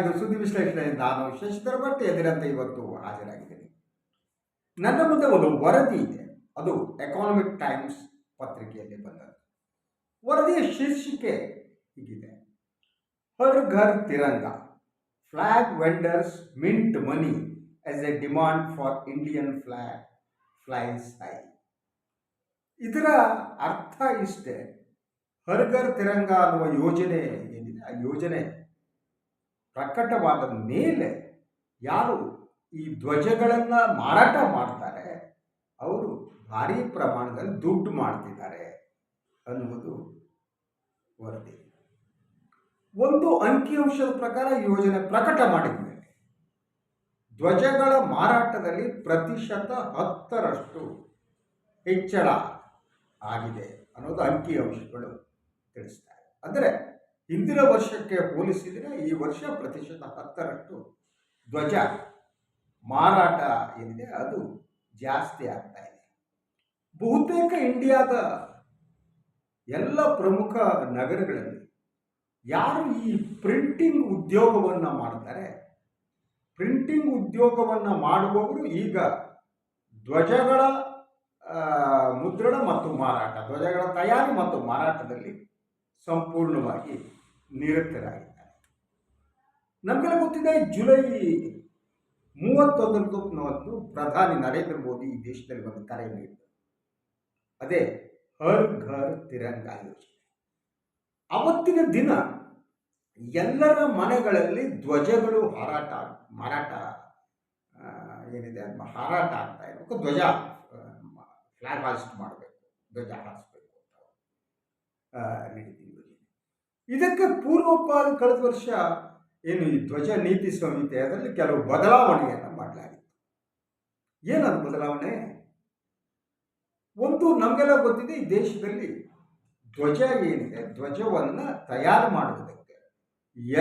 ಇದು ಸುದ್ದಿ ವಿಶ್ಲೇಷಣೆ ನಾನು ಶಶಿಧರ್ ಭಟ್ ಎದುರಂತೆ ಇವತ್ತು ಹಾಜರಾಗಿದ್ದೀನಿ. ನನ್ನ ಮುಂದೆ ಒಂದು ವರದಿ ಇದೆ. ಅದು ಎಕಾನಮಿಕ್ ಟೈಮ್ಸ್ ಪತ್ರಿಕೆಯಲ್ಲಿ ಬಂದದ್ದು. ವರದಿಯ ಶೀರ್ಷಿಕೆ ಹೀಗಿದೆ. Har Ghar Tiranga flag vendors mint money as a demand for Indian flag flies high ಇದರ ಅರ್ಥ ಇಷ್ಟೇ. ಹರ್ ಘರ್ ತಿರಂಗ ಅನ್ನುವ ಯೋಜನೆ ಏನಿದೆ? ಆ ಯೋಜನೆ ಪ್ರಕಟವಾದ ಮೇಲೆ ಯಾರು ಈ ಧ್ವಜಗಳನ್ನು ಮಾರಾಟ ಮಾಡ್ತಾರೆ, ಅವರು ಭಾರಿ ಪ್ರಮಾಣದಲ್ಲಿ ದುಡ್ಡು ಮಾಡ್ತಿದ್ದಾರೆ ಅನ್ನುವುದು ವರದಿ. ಒಂದು ಅಂಕಿಅಂಶದ ಪ್ರಕಾರ ಯೋಜನೆ ಪ್ರಕಟ ಮಾಡಿದ ಮೇಲೆ ಧ್ವಜಗಳ ಮಾರಾಟದಲ್ಲಿ ಪ್ರತಿಶತ ಹತ್ತರಷ್ಟು ಹೆಚ್ಚಳ ಆಗಿದೆ ಅನ್ನೋದು ಅಂಕಿಅಂಶಗಳು ತಿಳಿಸ್ತಾರೆ ಅಂದರೆ ಹಿಂದಿನ ವರ್ಷಕ್ಕೆ ಹೋಲಿಸಿದರೆ ಈ ವರ್ಷ ಪ್ರತಿಶತ ಹತ್ತರಷ್ಟು ಧ್ವಜ ಮಾರಾಟ ಏನಿದೆ, ಅದು ಜಾಸ್ತಿ ಆಗ್ತಾ ಇದೆ. ಬಹುತೇಕ ಇಂಡಿಯಾದ ಎಲ್ಲ ಪ್ರಮುಖ ನಗರಗಳಲ್ಲಿ ಯಾರು ಈ ಪ್ರಿಂಟಿಂಗ್ ಉದ್ಯೋಗವನ್ನು ಮಾಡ್ತಾರೆ? ಪ್ರಿಂಟಿಂಗ್ ಉದ್ಯೋಗವನ್ನು ಮಾಡುವವರು ಈಗ ಧ್ವಜಗಳ ಮುದ್ರಣ ಮತ್ತು ಮಾರಾಟ, ಧ್ವಜಗಳ ತಯಾರಿ ಮತ್ತು ಮಾರಾಟದಲ್ಲಿ ಸಂಪೂರ್ಣವಾಗಿ ನಿರತರಾಗಿದ್ದಾರೆ. ನಮಗೆಲ್ಲ ಗೊತ್ತಿದೆ, ಜುಲೈ ಮೂವತ್ತೊಂದರಂದು ಪ್ರಧಾನಿ ನರೇಂದ್ರ ಮೋದಿ ಈ ದೇಶದಲ್ಲಿ ಒಂದು ಕರೆ ನೀಡಿದರು. ಅದೇ ಹರ್ ಘರ್ ತಿರಂಗ ಯೋಜನೆ. ಅವತ್ತಿನ ದಿನ ಎಲ್ಲರ ಮನೆಗಳಲ್ಲಿ ಧ್ವಜಗಳು ಹಾರಾಟ, ಮಾರಾಟ ಏನಿದೆ, ಅದು ಹಾರಾಟ ಆಗ್ತಾ ಇರಬೇಕು ಧ್ವಜ ಫ್ಲಾಗ್ ಹಾರಿಸ್ಟ್ ಮಾಡಬೇಕು, ಧ್ವಜ ಹಾರಿಸ್ಬೇಕು ಅಂತ. ಯೋಜನೆ ಇದಕ್ಕೆ ಪೂರ್ವೋಪಾದ ಕಳೆದ ವರ್ಷ ಏನು ಈ ಧ್ವಜ ನೀತಿ ಸಂಹಿತೆ, ಅದರಲ್ಲಿ ಕೆಲವು ಬದಲಾವಣೆಯನ್ನು ಮಾಡಲಾಗಿತ್ತು. ಏನದು ಬದಲಾವಣೆ? ಒಂದು ನಮಗೆಲ್ಲ ಗೊತ್ತಿದೆ, ಈ ದೇಶದಲ್ಲಿ ಧ್ವಜ ಏನಿದೆ, ಧ್ವಜವನ್ನು ತಯಾರು ಮಾಡುವುದಕ್ಕೆ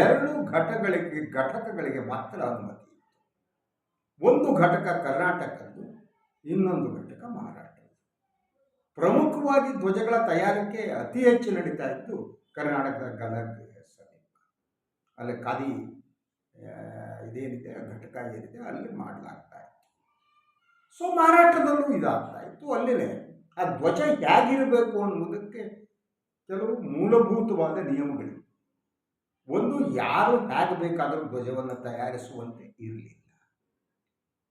ಎರಡು ಘಟಗಳಿಗೆ, ಘಟಕಗಳಿಗೆ ಮಾತ್ರ ಅನುಮತಿ ಒಂದು ಘಟಕ ಕರ್ನಾಟಕದ್ದು, ಇನ್ನೊಂದು ಘಟಕ ಮಹಾರಾಷ್ಟ್ರದ್ದು. ಪ್ರಮುಖವಾಗಿ ಧ್ವಜಗಳ ತಯಾರಿಕೆ ಅತಿ ಹೆಚ್ಚು ನಡೀತಾ ಇತ್ತು ಕರ್ನಾಟಕದ ಗದಗ ಸಮೀಪ. ಅಲ್ಲಿ ಖಾದಿ ಇದೇನಿದೆ, ಘಟಕ ಏನಿದೆ, ಅಲ್ಲಿ ಮಾಡಲಾಗ್ತಾ ಇತ್ತು. ಸೊ ಮಹಾರಾಷ್ಟ್ರದಲ್ಲೂ ಇದಾಗ್ತಾ ಇತ್ತು. ಅಲ್ಲಿನೇ ಆ ಧ್ವಜ ಹೇಗಿರಬೇಕು ಅನ್ನೋದಕ್ಕೆ ಕೆಲವು ಮೂಲಭೂತವಾದ ನಿಯಮಗಳಿವೆ. ಒಂದು, ಯಾರು ಹೇಗೆ ಬೇಕಾದರೂ ಧ್ವಜವನ್ನು ತಯಾರಿಸುವಂತೆ ಇರಲಿಲ್ಲ.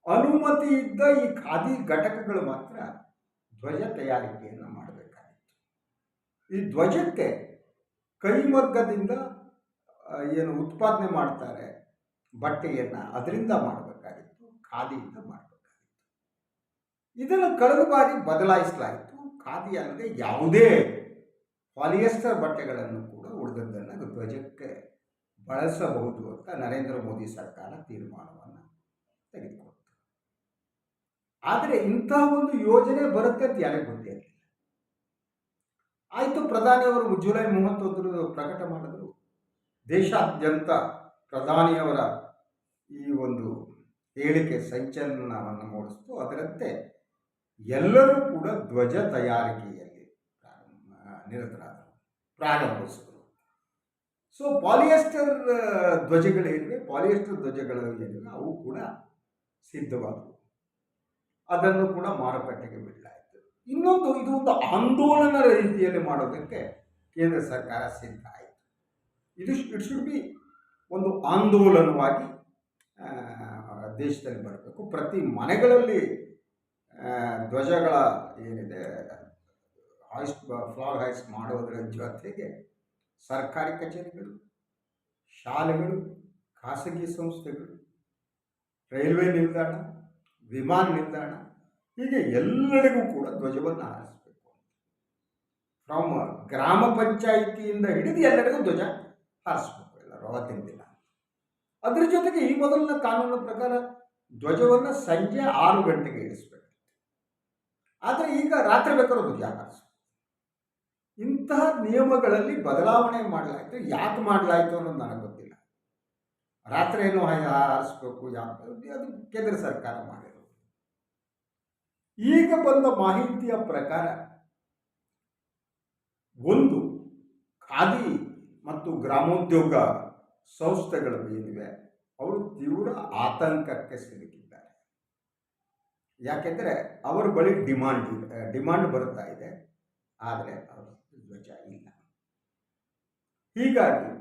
ಅನುಮತಿ ಇದ್ದ ಈ ಖಾದಿ ಘಟಕಗಳು ಮಾತ್ರ ಧ್ವಜ ತಯಾರಿಕೆಯನ್ನು ಮಾಡಬೇಕಾಗಿತ್ತು. ಈ ಧ್ವಜಕ್ಕೆ ಕೈಮಗ್ಗದಿಂದ ಏನು ಉತ್ಪಾದನೆ ಮಾಡ್ತಾರೆ, ಬಟ್ಟೆಯನ್ನು ಅದರಿಂದ ಮಾಡಬೇಕಾಗಿತ್ತು, ಖಾದಿಯಿಂದ ಮಾಡಬೇಕಾಗಿತ್ತು. ಇದನ್ನು ಕಳೆದ ಬಾರಿ ಬದಲಾಯಿಸಲಾಯಿತು. ಖಾದಿ ಅಲ್ಲದೆ ಯಾವುದೇ ಪಾಲಿಯೆಸ್ಟರ್ ಬಟ್ಟೆಗಳನ್ನು ಕೂಡ ಉಳಿದದ್ದನ್ನು ಧ್ವಜಕ್ಕೆ ಬಳಸಬಹುದು ಅಂತ ನರೇಂದ್ರ ಮೋದಿ ಸರ್ಕಾರ ತೀರ್ಮಾನವನ್ನು ತೆಗೆದುಕೊಳ್ತು ಆದರೆ ಇಂತಹ ಒಂದು ಯೋಜನೆ ಬರುತ್ತೆ ಅಂತ ಯಾರಿಗೆ ಗೊತ್ತಿರಲಿಲ್ಲ ಆಯಿತು ಪ್ರಧಾನಿಯವರು ಜುಲೈ ಮೂವತ್ತೊಂದರ ಪ್ರಕಟ ಮಾಡಿದ್ರು. ದೇಶಾದ್ಯಂತ ಪ್ರಧಾನಿಯವರ ಈ ಒಂದು ಹೇಳಿಕೆ ಸಂಚಲನವನ್ನು ಮೂಡಿಸ್ತು. ಅದರಂತೆ ಎಲ್ಲರೂ ಕೂಡ ಧ್ವಜ ತಯಾರಿಕೆಯಲ್ಲಿ ಪ್ರಾರಂಭ ನಿರತರಾದರು ಪ್ರಾರಂಭಿಸಿದರು ಸೊ ಪಾಲಿಯೆಸ್ಟರ್ ಧ್ವಜಗಳೇನಿವೆ ಪಾಲಿಯೆಸ್ಟರ್ ಧ್ವಜಗಳು ಏನಿವೆ ಅವು ಕೂಡ ಸಿದ್ಧವಾದವು. ಅದನ್ನು ಕೂಡ ಮಾರುಕಟ್ಟೆಗೆ ಬಿಡಲಾಯಿತು. ಇನ್ನೊಂದು ಇದು ಒಂದು ಆಂದೋಲನ ರೀತಿಯಲ್ಲಿ ಮಾಡೋದಕ್ಕೆ ಕೇಂದ್ರ ಸರ್ಕಾರ ಸಿದ್ಧ ಆಯಿತು. ಇದು ಇಟ್ ಶುಡ್ ಬಿ ಒಂದು ಆಂದೋಲನವಾಗಿ ದೇಶದಲ್ಲಿ ಬರಬೇಕು. ಪ್ರತಿ ಮನೆಗಳಲ್ಲಿ ಧ್ವಜಗಳ ಏನಿದೆ ಹಾಯ್ಸ್ಟ್ ಫ್ಲಾಗ್ ಹಾಯ್ಸ್ ಮಾಡೋದರ ಜೊತೆಗೆ ಸರ್ಕಾರಿ ಕಚೇರಿಗಳು, ಶಾಲೆಗಳು, ಖಾಸಗಿ ಸಂಸ್ಥೆಗಳು, ರೈಲ್ವೆ ನಿಲ್ದಾಣ, ವಿಮಾನ ನಿಲ್ದಾಣ ಹೀಗೆ ಎಲ್ಲರಿಗೂ ಕೂಡ ಧ್ವಜವನ್ನು ಹಾರಿಸಬೇಕು ಫ್ರಮ್ ಗ್ರಾಮ ಪಂಚಾಯಿತಿಯಿಂದ ಹಿಡಿದು ಎಲ್ಲರಿಗೂ ಧ್ವಜ ಹಾರಿಸ್ಬೇಕು ಎಲ್ಲರೂ ಅವತ್ತಿನ ದಿನ ಅದ್ರ ಜೊತೆಗೆ ಈ ಮೊದಲಿನ ಕಾನೂನಿನ ಪ್ರಕಾರ ಧ್ವಜವನ್ನು ಸಂಜೆ ಆರು ಗಂಟೆಗೆ ಇಳಿಸ್ಬೇಕು ಆದರೆ ಈಗ ರಾತ್ರಿ ಬೇಕಾದ್ರೂ ಧ್ವಜ ಹಾರಿಸ್ಬೇಕು. ಇಂತಹ ನಿಯಮಗಳಲ್ಲಿ ಬದಲಾವಣೆ ಮಾಡಲಾಯಿತು, ಯಾಕೆ ಮಾಡಲಾಯಿತು ಅನ್ನೋದು ನನಗೆ ಗೊತ್ತಿಲ್ಲ. ರಾತ್ರಿ ಏನು ಹಾರಿಸ್ಬೇಕು, ಯಾಕೆ, ಅದು ಕೇಂದ್ರ ಸರ್ಕಾರ ಮಾಡಿರೋದು. ಈಗ ಬಂದ ಮಾಹಿತಿಯ ಪ್ರಕಾರ ಒಂದು ಖಾದಿ ಮತ್ತು ಗ್ರಾಮೋದ್ಯೋಗ ಸಂಸ್ಥೆಗಳು ಏನಿವೆ ಅವರು ತೀವ್ರ ಆತಂಕಕ್ಕೆ ಸಿಲುಕಿದ್ದಾರೆ. ಯಾಕೆಂದರೆ ಅವರ ಬಳಿ ಡಿಮಾಂಡ್ ಡಿಮಾಂಡ್ ಬರ್ತಾ ಇದೆ. ಆದರೆ ಅವರ ಧ್ವಜ ಇಲ್ಲ. ಹೀಗಾಗಿ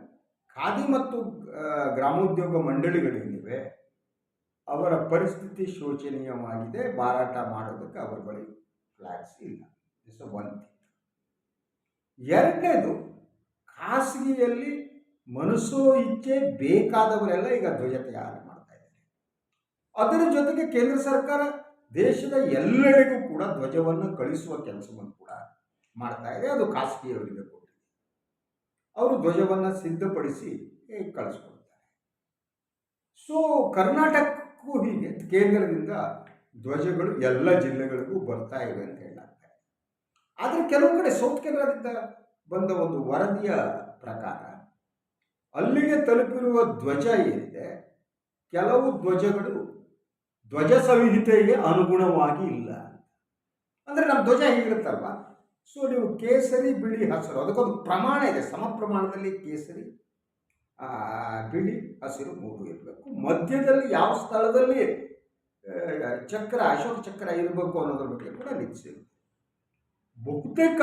ಖಾದಿ ಮತ್ತು ಗ್ರಾಮೋದ್ಯೋಗ ಮಂಡಳಿಗಳೇನಿವೆ ಅವರ ಪರಿಸ್ಥಿತಿ ಶೋಚನೀಯವಾಗಿದೆ, ಮಾರಾಟ ಮಾಡೋದಕ್ಕೆ ಅವರ ಬಳಿ ಫ್ಲಾಟ್ಸ್ ಇಲ್ಲ. ಇಸ್ ಒನ್ ಎರಡನೇದು, ಖಾಸಗಿಯಲ್ಲಿ ಮನಸ್ಸೋ ಇಚ್ಛೆ ಬೇಕಾದವರೆಲ್ಲ ಈಗ ಧ್ವಜ ತಯಾರು ಮಾಡ್ತಾ ಇದ್ದಾರೆ. ಅದರ ಜೊತೆಗೆ ಕೇಂದ್ರ ಸರ್ಕಾರ ದೇಶದ ಎಲ್ಲೆಡೆಗೂ ಕೂಡ ಧ್ವಜವನ್ನು ಕಳಿಸುವ ಕೆಲಸವನ್ನು ಕೂಡ ಮಾಡ್ತಾ ಇದೆ. ಅದು ಖಾಸಗಿಯವರಿಗೆ ಕೊಟ್ಟಿದೆ. ಅವರು ಧ್ವಜವನ್ನು ಸಿದ್ಧಪಡಿಸಿ ಕಳಿಸ್ಕೊಡ್ತಾರೆ. ಸೊ ಕರ್ನಾಟಕಕ್ಕೂ ಹೀಗೆ ಕೇಂದ್ರದಿಂದ ಧ್ವಜಗಳು ಎಲ್ಲ ಜಿಲ್ಲೆಗಳಿಗೂ ಬರ್ತಾ ಇವೆ ಅಂತ ಹೇಳಲಾಗ್ತದೆ. ಆದರೆ ಕೆಲವು ಕಡೆ ಸೌತ್ ಕೇಂದ್ರದಿಂದ ಬಂದ ಒಂದು ವರದಿಯ ಪ್ರಕಾರ ಅಲ್ಲಿಗೆ ತಲುಪಿರುವ ಧ್ವಜ ಏನಿದೆ, ಕೆಲವು ಧ್ವಜಗಳು ಧ್ವಜ ಸಂಹಿತೆಗೆ ಅನುಗುಣವಾಗಿ ಇಲ್ಲ. ಅಂದರೆ ನಮ್ಮ ಧ್ವಜ ಹೇಗಿರುತ್ತಲ್ವ? ಸೊ ನೀವು ಕೇಸರಿ, ಬಿಳಿ, ಹಸಿರು, ಅದಕ್ಕೊಂದು ಪ್ರಮಾಣ ಇದೆ ಸಮ ಪ್ರಮಾಣದಲ್ಲಿ ಕೇಸರಿ ಬಿಳಿ ಹಸಿರು ಮೂರು ಇರಬೇಕು. ಮಧ್ಯದಲ್ಲಿ ಯಾವ ಸ್ಥಳದಲ್ಲಿ ಚಕ್ರ, ಅಶೋಕ ಚಕ್ರ ಇರಬೇಕು ಅನ್ನೋದ್ರ ಬಗ್ಗೆ ಕೂಡ ನಿಲ್ಲಿಸಿರುತ್ತೆ ಬಹುತೇಕ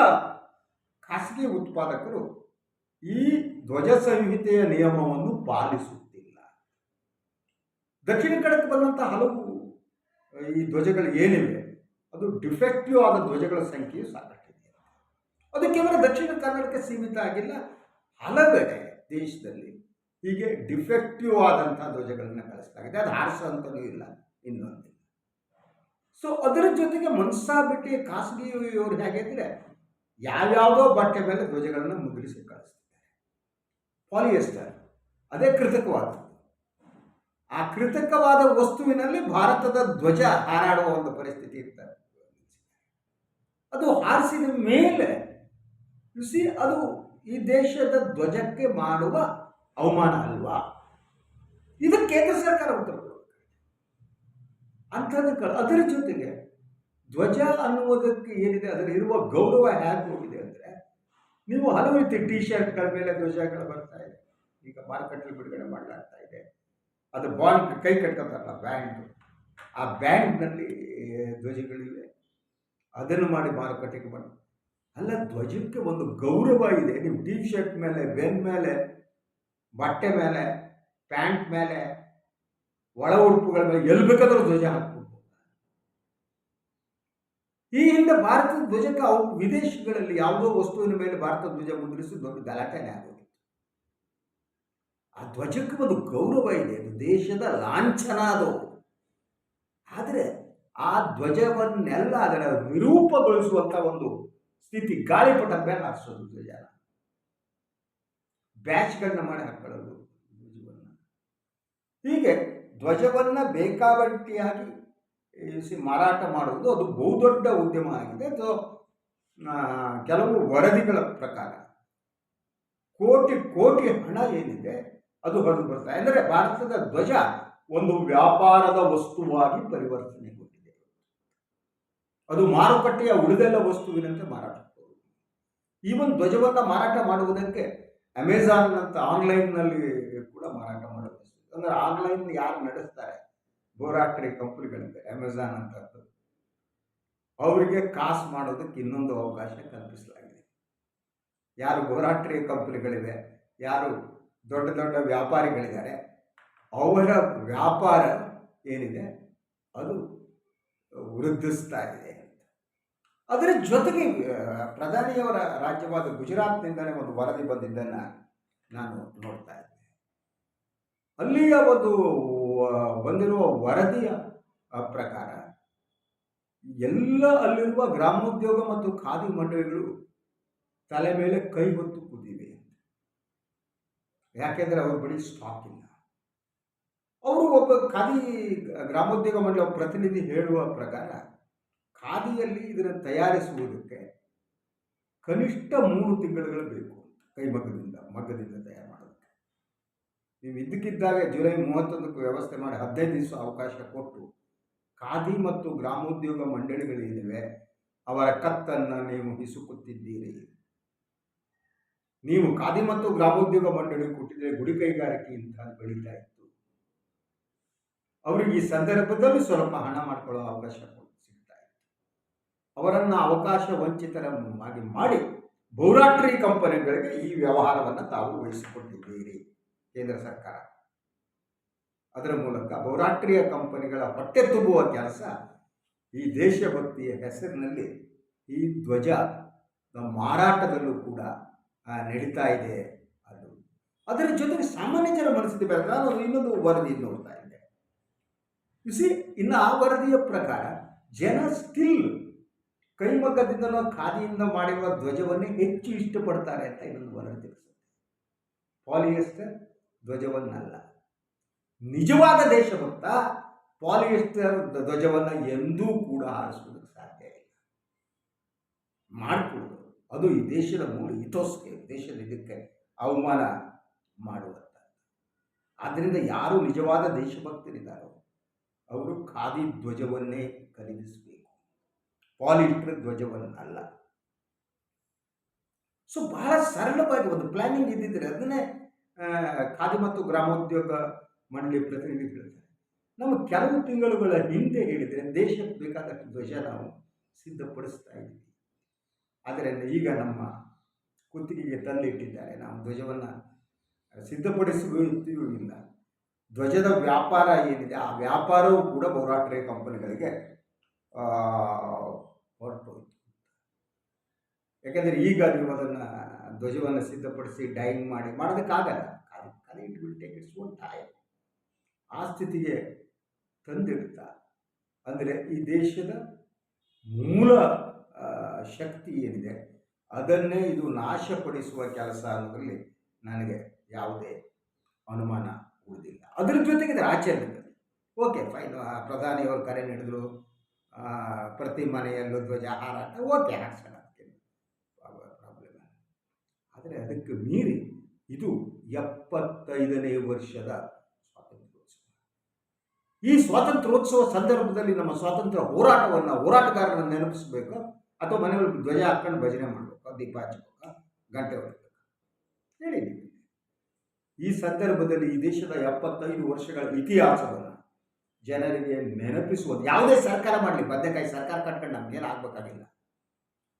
ಖಾಸಗಿ ಉತ್ಪಾದಕರು ಈ ಧ್ವಜ ಸಂಹಿತೆಯ ನಿಯಮವನ್ನು ಪಾಲಿಸುತ್ತಿಲ್ಲ. ದಕ್ಷಿಣ ಕಡೆಗೆ ಬಂದಂಥ ಹಲವು, ಈ ಧ್ವಜಗಳು ಏನಿವೆ, ಅದು ಡಿಫೆಕ್ಟಿವ್ ಆದ ಧ್ವಜಗಳ ಸಂಖ್ಯೆಯು ಸಾಕಷ್ಟಿದೆ. ಅದು ಕೇವಲ ದಕ್ಷಿಣ ಕನ್ನಡಕ್ಕೆ ಸೀಮಿತ ಆಗಿಲ್ಲ, ಹಲವೆಡೆ ದೇಶದಲ್ಲಿ ಹೀಗೆ ಡಿಫೆಕ್ಟಿವ್ ಆದಂಥ ಧ್ವಜಗಳನ್ನು ಕಳಿಸಲಾಗಿದೆ ಅದು ಅಂತಲೂ ಇಲ್ಲ ಇನ್ನೊಂದಿಲ್ಲ ಸೊ ಅದರ ಜೊತೆಗೆ ಮನ್ಸಾ ಬಿಟ್ಟು ಹೇಗೆ ಹೇಗಿದ್ರೆ ಯಾವ್ಯಾವುದೋ ಬಟ್ಟೆ ಮೇಲೆ ಧ್ವಜಗಳನ್ನು ಮುದ್ರಿಸಿ ಕಳಿಸ್ತಾರೆ ಪಾಲಿಯೆಸ್ಟರ್ ಅದೇ ಕೃತಕವಾದದ್ದು. ಆ ಕೃತಕವಾದ ವಸ್ತುವಿನಲ್ಲಿ ಭಾರತದ ಧ್ವಜ ಹಾರಾಡುವ ಒಂದು ಪರಿಸ್ಥಿತಿ ಇರ್ತದೆ ಅದು ಹಾರಿಸಿದ ಮೇಲೆ ಸಿ ಅದು ಈ ದೇಶದ ಧ್ವಜಕ್ಕೆ ಮಾಡುವ ಅವಮಾನ ಅಲ್ವಾ? ಇದು ಕೇಂದ್ರ ಸರ್ಕಾರ ಉತ್ತರ ಕೊಡಬೇಕು ಅಂಥದ್ದು ಕ- ಅದರ ಜೊತೆಗೆ ಧ್ವಜ ಅನ್ನುವುದಕ್ಕೆ ಏನಿದೆ? ಅದರ ಇರುವ ಗೌರವ ಹೇಗೆ ಹೋಗಿದೆ ಅಂದರೆ ನೀವು ಹಲವು ರೀತಿ ಟಿ ಶರ್ಟ್ಗಳ ಮೇಲೆ ಧ್ವಜಗಳು ಬರ್ತಾ ಇದೆ. ಈಗ ಮಾರುಕಟ್ಟೆಯಲ್ಲಿ ಬಿಡುಗಡೆ ಮಾಡಲಾಗ್ತಾ ಇದೆ. ಅದು ಬಾಂಡ್ ಕೈ ಕಟ್ಕೊತಾರಲ್ಲ, ಬ್ಯಾಂಡ್. ಆ ಬ್ಯಾಂಡ್ನಲ್ಲಿ ಧ್ವಜಗಳಿವೆ. ಅದನ್ನು ಮಾಡಿ ಮಾರುಕಟ್ಟೆಗೆ ಬಂದು ಅಲ್ಲ, ಧ್ವಜಕ್ಕೆ ಒಂದು ಗೌರವ ಇದೆ. ನೀವು ಟಿ ಶರ್ಟ್ ಮೇಲೆ, ಬೆನ್ ಮೇಲೆ ಬಟ್ಟೆ ಮೇಲೆ, ಪ್ಯಾಂಟ್ ಮೇಲೆ, ಒಳ ಉಡುಪುಗಳ ಮೇಲೆ ಎಲ್ಲಿ ಬೇಕಾದರೂ ಧ್ವಜ ಹಾಕ್ಬೋದು. ಈ ಹಿಂದೆ ಭಾರತದ ಧ್ವಜಕ್ಕೆ ಅವು ವಿದೇಶಗಳಲ್ಲಿ ಯಾವುದೋ ವಸ್ತುವಿನ ಮೇಲೆ ಭಾರತ ಧ್ವಜ ಮುದ್ರಿಸಿ ದೊಡ್ಡ ಗಲಾಟೆನೇ ಆಗೋಗಿತ್ತು. ಆ ಧ್ವಜಕ್ಕೆ ಒಂದು ಗೌರವ ಇದೆ, ಅದು ದೇಶದ ಲಾಂಛನ ಅದು. ಆದರೆ ಆ ಧ್ವಜವನ್ನೆಲ್ಲ ಅದರ ವಿರೂಪಗೊಳಿಸುವಂತ ಒಂದು ಸ್ಥಿತಿ ಗಾಳಿಪಟ ಮೇಲೆ ಹಾರಿಸೋದು ಧ್ವಜನ ಬ್ಯಾಚ್ಗಳನ್ನ ಮಾಡಿ ಹಾಕೊಳ್ಳೋದು ಧ್ವಜವನ್ನು. ಹೀಗೆ ಧ್ವಜವನ್ನು ಬೇಕಾಬಟ್ಟಿಯಾಗಿ ಇರಿಸಿ ಮಾರಾಟ ಮಾಡುವುದು ಅದು ಬಹುದೊಡ್ಡ ಉದ್ಯಮ ಆಗಿದೆ. ಅದು ಕೆಲವು ವರದಿಗಳ ಪ್ರಕಾರ ಕೋಟಿ ಕೋಟಿ ಹಣ ಏನಿದೆ ಅದು ಹೊರದು ಬರ್ತಾ ಅಂದರೆ ಭಾರತದ ಧ್ವಜ ಒಂದು ವ್ಯಾಪಾರದ ವಸ್ತುವಾಗಿ ಪರಿವರ್ತನೆಗೊಂಡಿದೆ ಅದು ಮಾರುಕಟ್ಟೆಯ ಉಳಿದೆಲ್ಲ ವಸ್ತುವಿನಂತೆ ಮಾರಾಟ. ಈ ಒಂದು ಧ್ವಜವನ್ನು ಮಾರಾಟ ಮಾಡುವುದಕ್ಕೆ ಅಮೆಝಾನ್ ಅಂತ ಆನ್ಲೈನ್ನಲ್ಲಿ ಕೂಡ ಮಾರಾಟ ಮಾಡೋದು ಅಂದರೆ ಆನ್ಲೈನ್ ಯಾರು ನಡೆಸ್ತಾರೆ? ಬೋರಾಟ್ರಿ ಕಂಪ್ನಿಗಳಿದೆ ಅಮೆಝಾನ್ ಅಂತದ್ದು. ಅವರಿಗೆ ಕಾಸು ಮಾಡೋದಕ್ಕೆ ಇನ್ನೊಂದು ಅವಕಾಶ ಕಲ್ಪಿಸಲಾಗಿದೆ. ಯಾರು ಬೋರಾಟ್ರಿ ಕಂಪ್ನಿಗಳಿವೆ, ಯಾರು ದೊಡ್ಡ ದೊಡ್ಡ ವ್ಯಾಪಾರಿಗಳಿದ್ದಾರೆ, ಅವರ ವ್ಯಾಪಾರ ಏನಿದೆ, ಅದು ವೃದ್ಧಿಸ್ತಾ ಇದೆ. ಅದರ ಜೊತೆಗೆ ಪ್ರಧಾನಿಯವರ ರಾಜ್ಯವಾದ ಗುಜರಾತ್ನಿಂದಲೇ ಒಂದು ವರದಿ ಬಂದಿದ್ದನ್ನು ನಾನು ನೋಡ್ತಾ ಇದ್ದೆ. ಅಲ್ಲಿಯ ಒಂದು ಬಂದಿರುವ ವರದಿಯ ಪ್ರಕಾರ ಎಲ್ಲ ಅಲ್ಲಿರುವ ಗ್ರಾಮೋದ್ಯೋಗ ಮತ್ತು ಖಾದಿ ಮಂಡಳಿಗಳು ತಲೆ ಮೇಲೆ ಕೈ ಹೊತ್ತು ಕೂತಿವೆ ಯಾಕೆಂದರೆ ಅವ್ರ ಬಳಿ ಸ್ಟಾಕ್ ಇಲ್ಲ. ಅವರು ಒಬ್ಬ ಖಾದಿ, ಗ್ರಾಮೋದ್ಯೋಗ ಮಂಡಳಿಯ ಪ್ರತಿನಿಧಿ ಹೇಳುವ ಪ್ರಕಾರ ಖಾದಿಯಲ್ಲಿ ಇದನ್ನು ತಯಾರಿಸುವುದಕ್ಕೆ ಕನಿಷ್ಠ ಮೂರು ತಿಂಗಳುಗಳು ಬೇಕು ಕೈಮಗ್ಗದಿಂದ ಮಗ್ಗದಿಂದ ತಯಾರು ಮಾಡೋದಕ್ಕೆ. ನೀವು ಇದ್ದಕ್ಕಿದ್ದಾಗ ಜುಲೈ ಮೂವತ್ತೊಂದಕ್ಕೆ ವ್ಯವಸ್ಥೆ ಮಾಡಿ ಹದಿನೈದು ದಿವಸ ಅವಕಾಶ ಕೊಟ್ಟು ಖಾದಿ ಮತ್ತು ಗ್ರಾಮೋದ್ಯೋಗ ಮಂಡಳಿಗಳೇನಿವೆ ಅವರ ಕತ್ತನ್ನು ನೀವು ಹಿಸುಕುತ್ತಿದ್ದೀರಿ. ನೀವು ಖಾದಿ ಮತ್ತು ಗ್ರಾಮೋದ್ಯೋಗ ಮಂಡಳಿ ಕೊಟ್ಟಿದ್ರೆ ಗುಡಿ ಕೈಗಾರಿಕೆ ಇಂಥ ಬೆಳೀತಾ ಇತ್ತು. ಅವರಿಗೆ ಈ ಸಂದರ್ಭದಲ್ಲಿ ಸ್ವಲ್ಪ ಹಣ ಮಾಡ್ಕೊಳ್ಳೋ ಅವಕಾಶ ಕೊಡ್- ಅವರನ್ನು ಅವಕಾಶ ವಂಚಿತರ ಮಾಡಿ ಬಹುರಾಷ್ಟ್ರೀಯ ಕಂಪನಿಗಳಿಗೆ ಈ ವ್ಯವಹಾರವನ್ನು ತಾವು ಉಳಿಸಿಕೊಂಡಿದ್ದೀರಿ, ಕೇಂದ್ರ ಸರ್ಕಾರ. ಅದರ ಮೂಲಕ ಬಹುರಾಷ್ಟ್ರೀಯ ಕಂಪನಿಗಳ ಹೊಟ್ಟೆ ತುಂಬುವ ಕೆಲಸ ಈ ದೇಶಭಕ್ತಿಯ ಹೆಸರಿನಲ್ಲಿ, ಈ ಧ್ವಜ ಮಾರಾಟದಲ್ಲೂ ಕೂಡ ನಡೀತಾ ಇದೆ ಅದು. ಅದರ ಜೊತೆಗೆ ಸಾಮಾನ್ಯ ಜನ ಮನಸ್ಥಿತಿ ಬೇರೆ. ನಾನು ಇನ್ನೊಂದು ವರದಿ ನೋಡ್ತಾ ಇದ್ದೆ. ಇನ್ನು ಆ ವರದಿಯ ಪ್ರಕಾರ ಜನ ಸ್ಟಿಲ್ ಕೈಮಗ್ಗದಿಂದಲೋ ಖಾದಿಯಿಂದ ಮಾಡಿರುವ ಧ್ವಜವನ್ನೇ ಹೆಚ್ಚು ಇಷ್ಟಪಡ್ತಾರೆ ಅಂತ ಇನ್ನೊಂದು ವರದಿ ತಿಳಿಸುತ್ತೆ. ಪಾಲಿಯೆಸ್ಟರ್ ಧ್ವಜವನ್ನಲ್ಲ. ನಿಜವಾದ ದೇಶಭಕ್ತ ಪಾಲಿಯೆಸ್ಟರ್ ಧ್ವಜವನ್ನು ಎಂದೂ ಕೂಡ ಹಾರಿಸುವುದಕ್ಕೆ ಸಾಧ್ಯ ಇಲ್ಲ. ಮಾಡಿಕೊಳ್ಳೋದು. ಅದು ಈ ದೇಶದ ಮೂಲ ಹಿತೋಸ್ಗೆ ದೇಶದ ಇದಕ್ಕೆ ಅವಮಾನ ಮಾಡುವಂಥ ಆದ್ದರಿಂದ ಯಾರು ನಿಜವಾದ ದೇಶಭಕ್ತರಿದ್ದಾರೋ, ಅವರು ಖಾದಿ ಧ್ವಜವನ್ನೇ ಖರೀದಿಸಬೇಕು. ಪಾಲಿಸ್ಟರ್ ಧ್ವಜವನ್ನಲ್ಲ ಸೊ ಬಹಳ ಸರಳವಾಗಿ ಒಂದು ಪ್ಲಾನಿಂಗ್ ಇದ್ದಿದ್ರೆ ಅದನ್ನೇ ಖಾದಿ ಮತ್ತು ಗ್ರಾಮೋದ್ಯೋಗ ಮಂಡಳಿ ಪ್ರತಿನಿಧಿ ಹೇಳ್ತಾರೆ ನಮ್ಮ ಕೆಲವು ತಿಂಗಳುಗಳ ಹಿಂದೆ ಹೇಳಿದರೆ ದೇಶಕ್ಕೆ ಬೇಕಾದಷ್ಟು ಧ್ವಜ ನಾವು ಸಿದ್ಧಪಡಿಸ್ತಾ ಇದ್ದೀವಿ. ಆದರೆ ಈಗ ನಮ್ಮ ಕುತ್ತಿಗೆಗೆ ತಂದಿಟ್ಟಿದ್ದಾರೆ ನಾವು ಧ್ವಜವನ್ನು ಸಿದ್ಧಪಡಿಸುವುದೂ ಇಲ್ಲ. ಧ್ವಜದ ವ್ಯಾಪಾರ ಏನಿದೆ, ಆ ವ್ಯಾಪಾರವೂ ಕೂಡ ಬಹುರಾಷ್ಟ್ರೀಯ ಕಂಪನಿಗಳಿಗೆ ಹೊರಟೋಯ್ತು ಯಾಕೆಂದರೆ ಈಗ ನೀವು ಅದನ್ನು ಧ್ವಜವನ್ನು ಸಿದ್ಧಪಡಿಸಿ ಡೈನ್ ಮಾಡಿ ಮಾಡೋದಕ್ಕಾಗಲ್ಲ. ಖಾಲಿ ಇಟ್ ಟೇಕ್ ಇಟ್ಸ್ ಟೈಮ್. ಆ ಸ್ಥಿತಿಗೆ ತಂದಿಡ್ತಾ ಅಂದರೆ ಈ ದೇಶದ ಮೂಲ ಶಕ್ತಿ ಏನಿದೆ, ಅದನ್ನೇ ಇದು ನಾಶಪಡಿಸುವ ಕೆಲಸ ಅನ್ನೋದರಲ್ಲಿ ನನಗೆ ಯಾವುದೇ ಅನುಮಾನ ಉಳಿದಿಲ್ಲ. ಅದರ ಜೊತೆಗೆ ಆಚರಣೆ ಓಕೆ ಫೈನ್ ಪ್ರಧಾನಿಯವರು ಕರೆ ನೀಡಿದ್ರು. ಪ್ರತಿ ಮನೆಯಲ್ಲೂ ಧ್ವಜ ಹಾರಾಟ, ಓಕೆ, ಹಾಕ್ಸೋಣ ಪ್ರಾಬ್ಲಮ್ ಆದರೆ ಅದಕ್ಕೆ ಮೀರಿ ಇದು ಎಪ್ಪತ್ತೈದನೇ ವರ್ಷದ ಸ್ವಾತಂತ್ರ್ಯೋತ್ಸವ. ಈ ಸ್ವಾತಂತ್ರ್ಯೋತ್ಸವ ಸಂದರ್ಭದಲ್ಲಿ ನಮ್ಮ ಸ್ವಾತಂತ್ರ್ಯ ಹೋರಾಟವನ್ನು ಹೋರಾಟಗಾರರನ್ನು ನೆನಪಿಸಬೇಕು? ಅಥವಾ ಮನೆಯಲ್ಲಿ ಧ್ವಜ ಹಾಕೊಂಡು ಭಜನೆ ಮಾಡಬೇಕು? ದೀಪ ಹಚ್ಚಬೇಕು? ಗಂಟೆ ಹೊಡಿಬೇಕು? ಹೇಳಿ ಈ ಸಂದರ್ಭದಲ್ಲಿ ಈ ದೇಶದ ಎಪ್ಪತ್ತೈದು ವರ್ಷಗಳ ಇತಿಹಾಸವನ್ನು ಜನರಿಗೆ ನೆನಪಿಸುವುದು. ಯಾವುದೇ ಸರ್ಕಾರ ಮಾಡಲಿ ಬದನೆಕಾಯಿ ಸರ್ಕಾರ ಕಟ್ಕೊಂಡು ನಮಗೇನು ಆಗಬೇಕಾಗಿಲ್ಲ.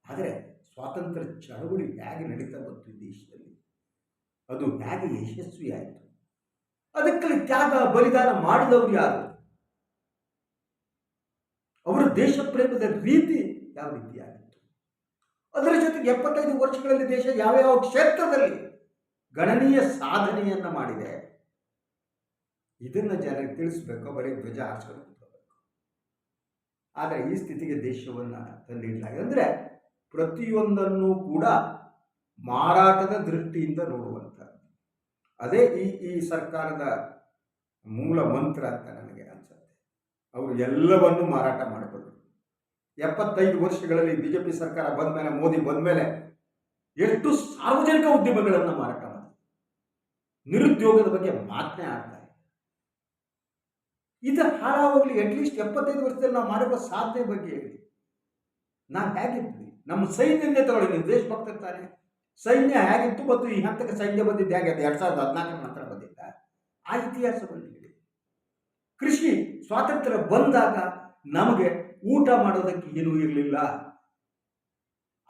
ಆದರೆ ಸ್ವಾತಂತ್ರ್ಯ ಚಳವಳಿ ಹೇಗೆ ನಡೀತಾ ಬಂತು ದೇಶದಲ್ಲಿ? ಅದು ಹೇಗೆ ಯಶಸ್ವಿ ಆಯಿತು ಅದಕ್ಕೆ ತ್ಯಾಗ, ಬಲಿದಾನ ಮಾಡಿದವರು ಯಾರು? ಅವರ ದೇಶ ಪ್ರೇಮದ ರೀತಿ ಯಾವ ರೀತಿಯಾಗಿತ್ತು? ಅದರ ಜೊತೆಗೆ ಎಪ್ಪತ್ತೈದು ವರ್ಷಗಳಲ್ಲಿ ದೇಶ ಯಾವ್ಯಾವ ಕ್ಷೇತ್ರದಲ್ಲಿ ಗಣನೀಯ ಸಾಧನೆಯನ್ನ ಮಾಡಿದೆ? ಇದನ್ನ ಜನರಿಗೆ ತಿಳಿಸ್ಬೇಕು, ಬರೀ ಧ್ವಜ ಹಾರಿಸ್ಕೊಂಡು ಕೂತ್ಕೋಬೇಕು. ಆದರೆ ಈ ಸ್ಥಿತಿಗೆ ದೇಶವನ್ನು ತಂದಿಡಲಾಗಿದೆ. ಅಂದರೆ ಪ್ರತಿಯೊಂದನ್ನು ಕೂಡ ಮಾರಾಟದ ದೃಷ್ಟಿಯಿಂದ ನೋಡುವಂಥದ್ದು. ಅದೇ ಈ ಈ ಸರ್ಕಾರದ ಮೂಲ ಮಂತ್ರ ಅಂತ ನನಗೆ ಅನಿಸುತ್ತೆ. ಅವರು ಎಲ್ಲವನ್ನು ಮಾರಾಟ ಮಾಡಿಕೊಂಡ್ರು ಎಪ್ಪತ್ತೈದು ವರ್ಷಗಳಲ್ಲಿ ಬಿಜೆಪಿ ಸರ್ಕಾರ ಬಂದ ಮೇಲೆ ಮೋದಿ ಬಂದ ಮೇಲೆ ಎಷ್ಟು ಸಾರ್ವಜನಿಕ ಉದ್ಯಮಗಳನ್ನು ಮಾರಾಟ ಮಾಡಿದೆ ನಿರುದ್ಯೋಗದ ಬಗ್ಗೆ ಮಾತನೇ ಆಡ್ತಾರೆ ಇದು ಹಾಳಾಗೋಗ್ಲಿ ಅಟ್ಲೀಸ್ಟ್ ಎಪ್ಪತ್ತೈದು ವರ್ಷದಲ್ಲಿ ನಾವು ಮಾಡಿರೋ ಸಾಧನೆ ಬಗ್ಗೆ ಹೇಳಿ. ನಾವು ಹೇಗಿದ್ವಿ ನಮ್ಮ ಸೈನ್ಯದಿಂದ ತಗೊಳ್ಳಿ ನೀವು ದೇಶಭಕ್ತ ತಾನೆ. ಸೈನ್ಯ ಹೇಗಿತ್ತು ಮತ್ತು ಈ ಹಂತಕ್ಕೆ ಸೈನ್ಯ ಬಂದಿದ್ದು ಹೇಗೆ ಅದು ಎರಡ್ ಸಾವಿರದ ಹದಿನಾಲ್ಕರ ನಂತರ ಬಂದಿದ್ದ. ಆ ಇತಿಹಾಸ ಹೇಳಿ. ಕೃಷಿ ಸ್ವಾತಂತ್ರ್ಯ ಬಂದಾಗ ನಮಗೆ ಊಟ ಮಾಡೋದಕ್ಕೆ ಏನೂ ಇರಲಿಲ್ಲ.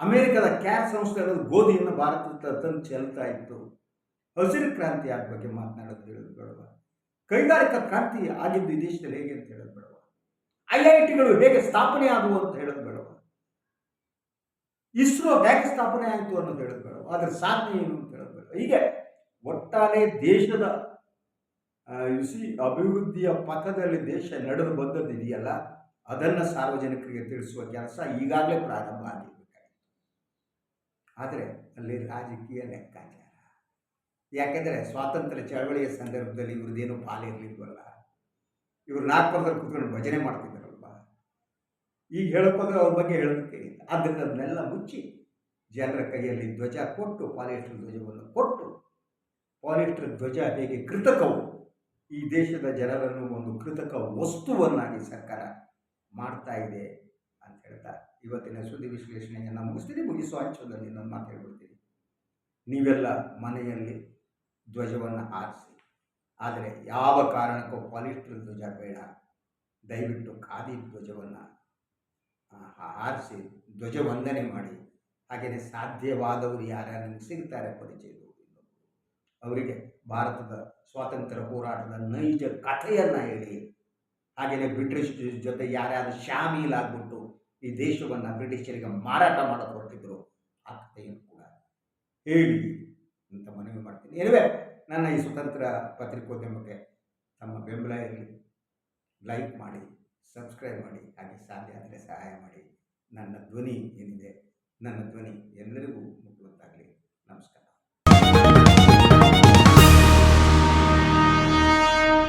ಅಮೆರಿಕದ ಕ್ಯಾರ್ ಸಂಸ್ಥೆ ಅನ್ನೋದು ಗೋಧಿಯನ್ನು ಭಾರತದ ತಂದು ಚೆಲ್ತಾ ಇತ್ತು. ಹಸಿರು ಕ್ರಾಂತಿ ಬಗ್ಗೆ ಮಾತನಾಡೋದು ಹೇಳೋದು ಬೇಡವ? ಕೈಗಾರಿಕಾ ಕ್ರಾಂತಿ ಆಗಿದ್ದು ಈ ದೇಶದಲ್ಲಿ ಹೇಗೆ ಅಂತ ಹೇಳೋದು ಬೇಡವ? ಐ ಐ ಟಿಗಳು ಹೇಗೆ ಸ್ಥಾಪನೆ ಆದವು ಅಂತ ಹೇಳೋದು ಬೇಡವ? ಇಸ್ರೋ ಹೇಗೆ ಸ್ಥಾಪನೆ ಆಯಿತು ಅನ್ನೋದು ಹೇಳೋದು ಬೇಡವ? ಅದರ ಸಾಧನೆ ಏನು ಅಂತ ಹೇಳೋದು ಬೇಡ ಹೀಗೆ ಒಟ್ಟಾರೆ ದೇಶದ ಯುಸಿ ಅಭಿವೃದ್ಧಿಯ ಪಥದಲ್ಲಿ ದೇಶ ನಡೆದು ಬಂದದ್ದು ಇದೆಯಲ್ಲ, ಅದನ್ನು ಸಾರ್ವಜನಿಕರಿಗೆ ತಿಳಿಸುವ ಕೆಲಸ ಈಗಾಗಲೇ ಪ್ರಾರಂಭ ಆಗಿರಬೇಕಾಗಿತ್ತು. ಆದರೆ ಅಲ್ಲಿ ರಾಜಕೀಯ ಲೆಕ್ಕಾಚಾರ ಯಾಕೆಂದರೆ ಸ್ವಾತಂತ್ರ್ಯ ಚಳವಳಿಯ ಸಂದರ್ಭದಲ್ಲಿ ಇವ್ರದ್ದೇನು ಪಾಲಿರಲಿಲ್ವಲ್ಲ? ಇವರು ನಾಗ್ಪುರದಲ್ಲಿ ಕೂತ್ಕೊಂಡು ಭಜನೆ ಮಾಡ್ತಿದ್ದಾರಲ್ವ? ಈಗ ಹೇಳೋಕ್ಕೋದ್ರೆ ಅವ್ರ ಬಗ್ಗೆ ಹೇಳೋದಕ್ಕೆ ಆದ್ದರಿಂದ ಅದನ್ನೆಲ್ಲ ಮುಚ್ಚಿ ಜನರ ಕೈಯಲ್ಲಿ ಧ್ವಜ ಕೊಟ್ಟು, ಪಾಲಿಸ್ಟರ್ ಧ್ವಜವನ್ನು ಕೊಟ್ಟು, ಪಾಲಿಸ್ಟರ್ ಧ್ವಜ ಹೇಗೆ ಕೃತಕವು, ಈ ದೇಶದ ಜನರನ್ನು ಒಂದು ಕೃತಕ ವಸ್ತುವನ್ನಾಗಿ ಸರ್ಕಾರ ಮಾಡ್ತಾ ಇದೆ ಅಂತ ಹೇಳ್ತಾ ಇವತ್ತಿನ ಸುದ್ದಿ ವಿಶ್ಲೇಷಣೆಯನ್ನು ಮುಗಿಸ್ತೀನಿ. ಮುಗಿಸುವ ಅಂಚದಲ್ಲಿ ನಾನು ಮಾತು ಹೇಳ್ಬಿಡ್ತೀನಿ. ನೀವೆಲ್ಲ ಮನೆಯಲ್ಲಿ ಧ್ವಜವನ್ನು ಆರಿಸಿ ಆದರೆ ಯಾವ ಕಾರಣಕ್ಕೂ ಪಾಲಿಸ್ಟರ್ ಧ್ವಜ ಬೇಡ. ದಯವಿಟ್ಟು ಖಾದಿ ಧ್ವಜವನ್ನು ಆರಿಸಿ ಧ್ವಜವಂದನೆ ಮಾಡಿ. ಹಾಗೆಯೇ ಸಾಧ್ಯವಾದವರು ನಿಮ್ಗೆ ಸಿಗ್ತಾರೆ ಪರಿಚಯದವರು ಅವರಿಗೆ ಭಾರತದ ಸ್ವಾತಂತ್ರ್ಯ ಹೋರಾಟದ ನೈಜ ಕಥೆಯನ್ನು ಹೇಳಿ. ಹಾಗೆಯೇ ಬ್ರಿಟಿಷ್ ಜೊತೆ ಯಾರ್ಯಾರು ಶಾಮೀಲಾಗ್ಬಿಟ್ಟು ಈ ದೇಶವನ್ನು ಬ್ರಿಟಿಷರಿಗೆ ಮಾರಾಟ ಮಾಡಿದ್ರು ಆ ಕಥೆಯನ್ನು ಕೂಡ. ಹೇಳಿ. ಅಂತ ಮನವಿ ಮಾಡ್ತೀನಿ. ಎನಿವೆ ನನ್ನ ಈ ಸ್ವತಂತ್ರ ಪತ್ರಿಕೋದ್ಯಮಕ್ಕೆ ತಮ್ಮ ಬೆಂಬಲ ಇರಲಿ. ಲೈಕ್ ಮಾಡಿ ಸಬ್ಸ್ಕ್ರೈಬ್ ಮಾಡಿ, ಹಾಗೆ ಸಾಧ್ಯ ಆದರೆ ಸಹಾಯ ಮಾಡಿ. ನನ್ನ ಧ್ವನಿ ಏನಿದೆ, ನನ್ನ ಧ್ವನಿ ಎಲ್ಲರಿಗೂ